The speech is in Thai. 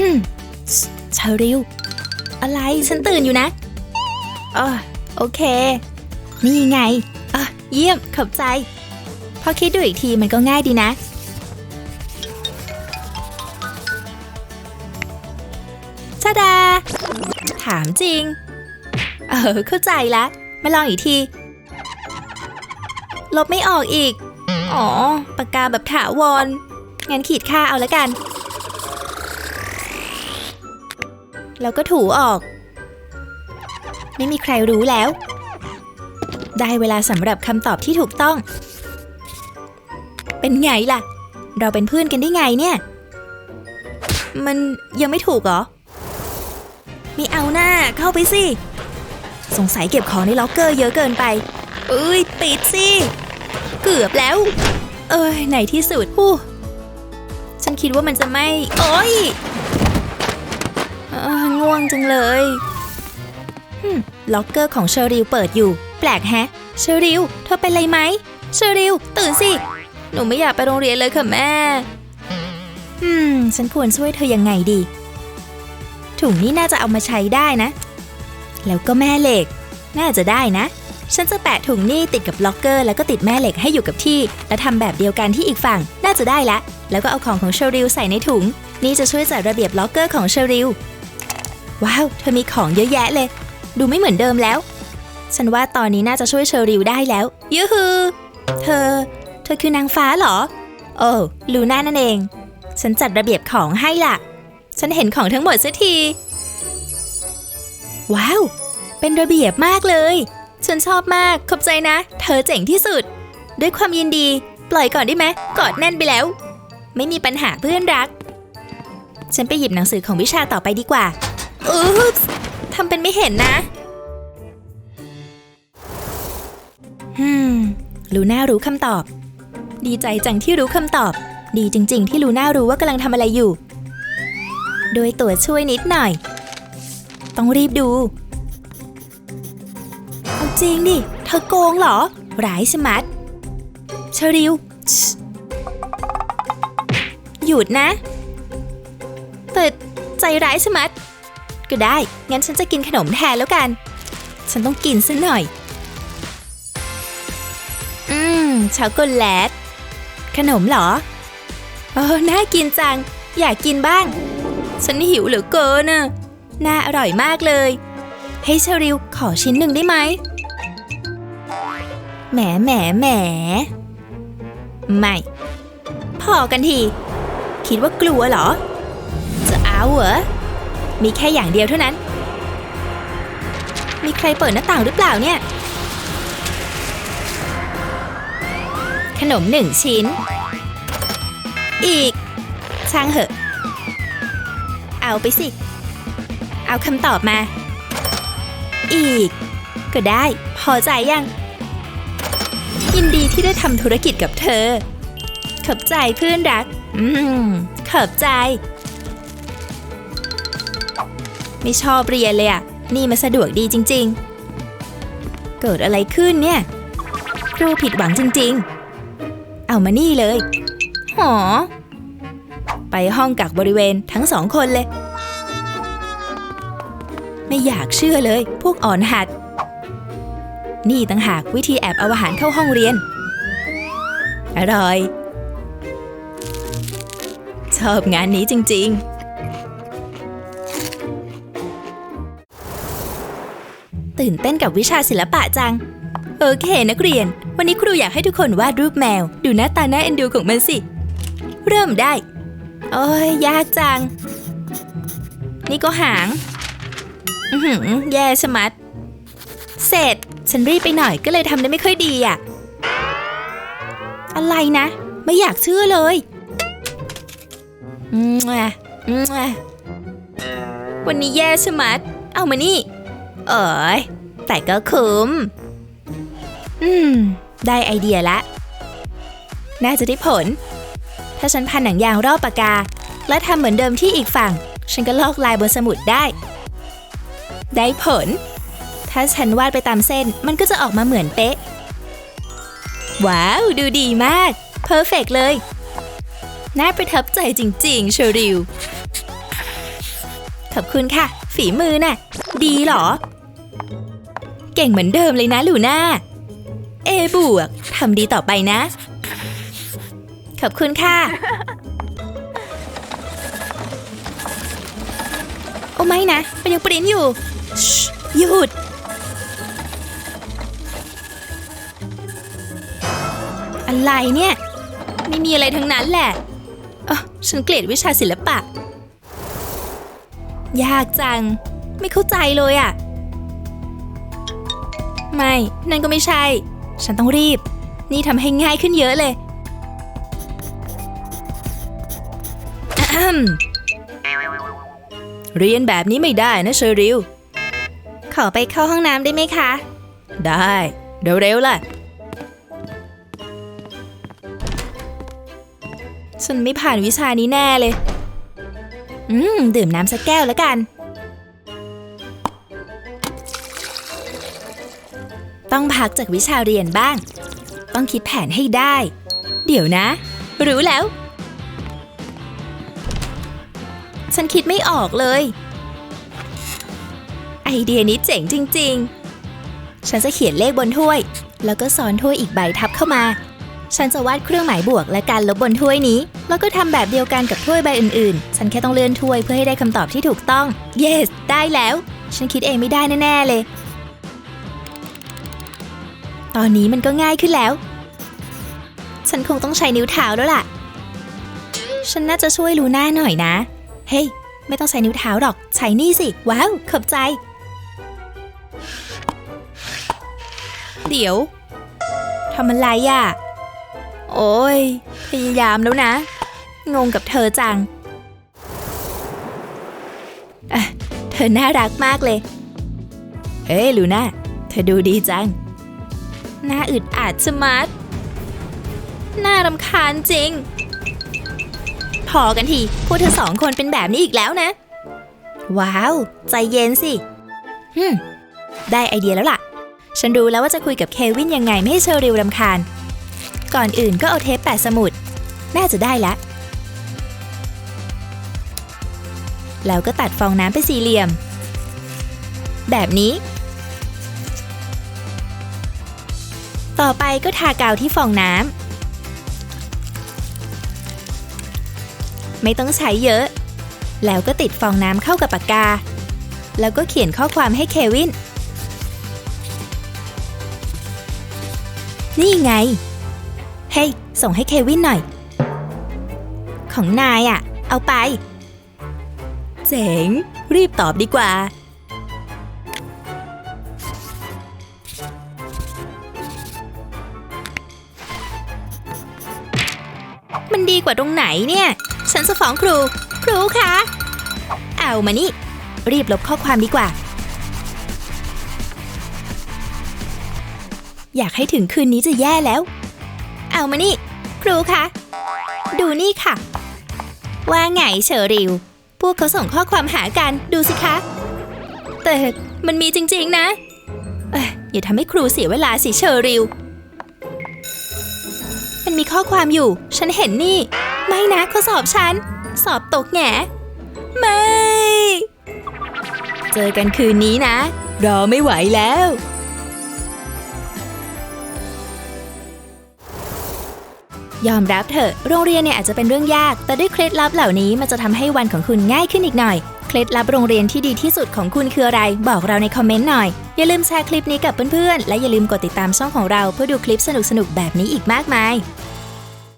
ฮึมเชอริว อะไรฉันตื่นอยู่นะเออโอเค นี่ไงอะเยี่ยมขอบใจ พอคิดดูอีกทีมันก็ง่ายดีนะ ชาดา ถามจริง เออ เข้าใจละมาลองอีกที ลบไม่ออกอีก อ๋อ ปากกาแบบถาวร งั้นขีดค่าเอาละกัน แล้วก็ถูออก ไม่มีใครรู้แล้ว ได้เวลาสำหรับคำตอบที่ถูกต้อง เป็นไงล่ะ เราเป็นเพื่อนกันได้ไงเนี่ย มันยังไม่ถูกเหรอไม่เอาหน้าเข้าไปสิ สงสัยเก็บของในล็อกเกอร์เยอะเกินไปเอ้ยปิดสิ เกือบแล้ว เอ้ยไหนที่สุดฮู้ฉันคิดว่ามันจะไม่ โอ้ย ง่วงจังเลยฮึมล็อกเกอร์ของเชอริวเปิดอยู่ แปลกแฮะ เชอริวเธอเป็นไรไหม เชอริวตื่นสิ หนูไม่อยากไปโรงเรียนเลยค่ะแม่ อืม ฉันควรช่วยเธอยังไงดี ถุงนี้น่าจะเอามาใช้ได้นะ แล้วก็แม่เหล็ก น่าจะได้นะ ฉันจะแปะถุงนี่ติดกับล็อกเกอร์ แล้วก็ติดแม่เหล็กให้อยู่กับที่ แล้วทำแบบเดียวกันที่อีกฝั่ง น่าจะได้ละ แล้วก็เอาของของเชอริลใส่ในถุง นี่จะช่วยจัดระเบียบล็อกเกอร์ของเชอริล ว้าว เธอมีของเยอะแยะเลย ดูไม่เหมือนเดิมแล้ว ฉันว่าตอนนี้น่าจะช่วยเชอริลได้แล้วยูฮูเธอ เธอคือนางฟ้าเหรอ โอ้ลูน่านั่นเอง ฉันจัดระเบียบของให้ล่ะ ฉันเห็นของทั้งหมดสักที ว้าว เป็นระเบียบมากเลย ฉันชอบมาก ขอบใจนะ เธอเจ๋งที่สุด ด้วยความยินดี ปล่อยก่อนได้ไหมกอดแน่นไปแล้ว ไม่มีปัญหาเพื่อนรัก ฉันไปหยิบหนังสือของวิชาต่อไปดีกว่า อุ๊บทำเป็นไม่เห็นนะฮึมลูน่ารู้คำตอบ ดีใจจังที่รู้คำตอบ ดีจริง ๆ ที่ลูน่ารู้ว่ากำลังทำอะไรอยู่ โดยตัวช่วยนิดหน่อย ต้องรีบดู เอาจริงดิ เธอโกงเหรอ ร้ายชะมัดเชอริว หยุดนะแต่ใจร้ายชะมัด ก็ได้ งั้นฉันจะกินขนมแทนแล้วกัน ฉันต้องกินซะหน่อย อืมช็อกโกแลต ขนมเหรอเออน่ากินจัง อยากกินบ้าง ฉันหิวเหลือเกินน่ะ น่าอร่อยมากเลยเฮ้เชอริวขอชิ้นหนึ่งได้ไหม แหมแหมแหม ไม่ พอกันที คิดว่ากลัวเหรอ จะเอาเหรอ มีแค่อย่างเดียวเท่านั้น มีใครเปิดหน้าต่างหรือเปล่าเนี่ย ขนมหนึ่งชิ้น อีก ช่างเหอะ เอาไปสิ เอาคำตอบมา อีก ก็ได้ พอใจยัง ยินดีที่ได้ทำธุรกิจกับเธอ ขอบใจเพื่อนรัก อืม ขอบใจ ไม่ชอบเรียนเลยอะนี่มันสะดวกดีจริง ๆ เกิดอะไรขึ้นเนี่ย ครูผิดหวังจริง ๆ เอามานี่เลย หอ ไปห้องกักบริเวณทั้งสองคนเลย ไม่อยากเชื่อเลย พวกอ่อนหัด นี่ตั้งหากวิธีแอบเอาอาหารเข้าห้องเรียน อร่อย ชอบงานนี้จริง ๆ ตื่นเต้นกับวิชาศิลปะจัง โอเค นักเรียน วันนี้ครูอยากให้ทุกคนวาดรูปแมว ดูหน้าตาน่าเอ็นดูของมันสิ เริ่มได้ โอ้ยยากจัง นี่ก็หาง อือหือแย่ชะมัด เสร็จ ฉันรีบไปหน่อยก็เลยทำได้ไม่ค่อยดีอะ อะไรนะ ไม่อยากเชื่อเลยอืมอะอืมอะวันนี้แย่ชะมัด เอามานี่ เอ๋ยแต่ก็คุ้ม อืม ได้ไอเดียละ น่าจะได้ผล ถ้าฉันพันหนังยางรอบปากกา และทำเหมือนเดิมที่อีกฝั่ง ฉันก็ลอกลายบนสมุดได้ ได้ผล ถ้าฉันวาดไปตามเส้น มันก็จะออกมาเหมือนเป๊ะ ว้าว ดูดีมาก เพอร์เฟกเลย น่าประทับใจจริง ๆ เชอริว ขอบคุณค่ะ ฝีมือน่ะ ดีเหรอ ก่งเหมือนเดิมเลยนะลูน่า เอบวกทำดีต่อไปนะ ขอบคุณค่ะ โอ้ไม่นะมันยังปริ้นอยู่หยุด อะไรเนี่ย ไม่มีอะไรทั้งนั้นแหละเออฉันเกลียดวิชาศิลปะ ยากจัง ไม่เข้าใจเลยอะ่ะ ไม่ นั่นก็ไม่ใช่ ฉันต้องรีบ นี่ทำให้ง่ายขึ้นเยอะเลยอะแอมเรียนแบบนี้ไม่ได้นะเชอริวขอไปเข้าห้องน้ำได้ไหมคะ ได้ เร็วๆล่ะ ฉันไม่ผ่านวิชานี้แน่เลย อืม ดื่มน้ำสักแก้วแล้วกัน ต้องพักจากวิชาเรียนบ้าง ต้องคิดแผนให้ได้ เดี๋ยวนะ รู้แล้ว ฉันคิดไม่ออกเลย ไอเดียนี้เจ๋งจริง ๆ ฉันจะเขียนเลขบนถ้วย แล้วก็ซ้อนถ้วยอีกใบทับเข้ามา ฉันจะวาดเครื่องหมายบวกและการลบบนถ้วยนี้ แล้วก็ทำแบบเดียวกันกับถ้วยใบอื่นๆ ฉันแค่ต้องเลื่อนถ้วยเพื่อให้ได้คำตอบที่ถูกต้อง yes ได้แล้ว ฉันคิดเองไม่ได้แน่ๆเลย ตอนนี้มันก็ง่ายขึ้นแล้ว ฉันคงต้องใช้นิ้วเท้าแล้วล่ะ ฉันน่าจะช่วยลูน่าหน่อยนะ เฮ้ย ไม่ต้องใช้นิ้วเท้าหรอก ใช้นี่สิ ว้าว ขอบใจ เดี๋ยวทำอะไรอะ โอ้ย พยายามแล้วนะ งงกับเธอจังเธอน่ารักมากเลยเฮ้ยลูน่า เธอดูดีจัง น่าอึดอัดชะมัด น่ารำคาญจริง พอกันทีพวกเธอสองคนเป็นแบบนี้อีกแล้วนะ ว้าว ใจเย็นสิฮึมได้ไอเดียแล้วล่ะ ฉันรู้แล้วว่าจะคุยกับเควินยังไงไม่ให้เชอริวรำคาญ ก่อนอื่นก็เอาเทปแปะสมุด น่าจะได้ละแล้วก็ตัดฟองน้ำเป็นสี่เหลี่ยม แบบนี้ ต่อไปก็ทากาวที่ฟองน้ำไม่ต้องใช้เยอะ แล้วก็ติดฟองน้ำเข้ากับปากกา แล้วก็เขียนข้อความให้เควิน นี่ไง เฮ้ย ส่งให้เควินหน่อย ของนายอะ่ะ เอาไป เจ๋ง รีบตอบดีกว่า กว่าตรงไหนเนี่ย ฉันจะฟ้องครู ครูคะ เอามานี่ รีบลบข้อความดีกว่า อยากให้ถึงคืนนี้จะแย่แล้ว เอามานี่ ครูคะ ดูนี่ค่ะ ว่าไงเชอริว พวกเขาส่งข้อความหากันดูสิคะ แต่มันมีจริงๆนะ เอ้ยอย่าทำให้ครูเสียเวลาสิเชอริว มีข้อความอยู่ ฉันเห็นนี่ ไม่นะข้อสอบฉัน สอบตกแงไม่ เจอกันคืนนี้นะ รอไม่ไหวแล้ว ยอมรับเถอะ โรงเรียนเนี่ยอาจจะเป็นเรื่องยาก แต่ด้วยเคล็ดลับเหล่านี้มันจะทำให้วันของคุณง่ายขึ้นอีกหน่อย เคล็ดลับโรงเรียนที่ดีที่สุดของคุณคืออะไร บอกเราในคอมเมนต์หน่อย อย่าลืมแชร์คลิปนี้กับเพื่อนๆ และอย่าลืมกดติดตามช่องของเราเพื่อดูคลิปสนุกๆ แบบนี้อีกมากมาย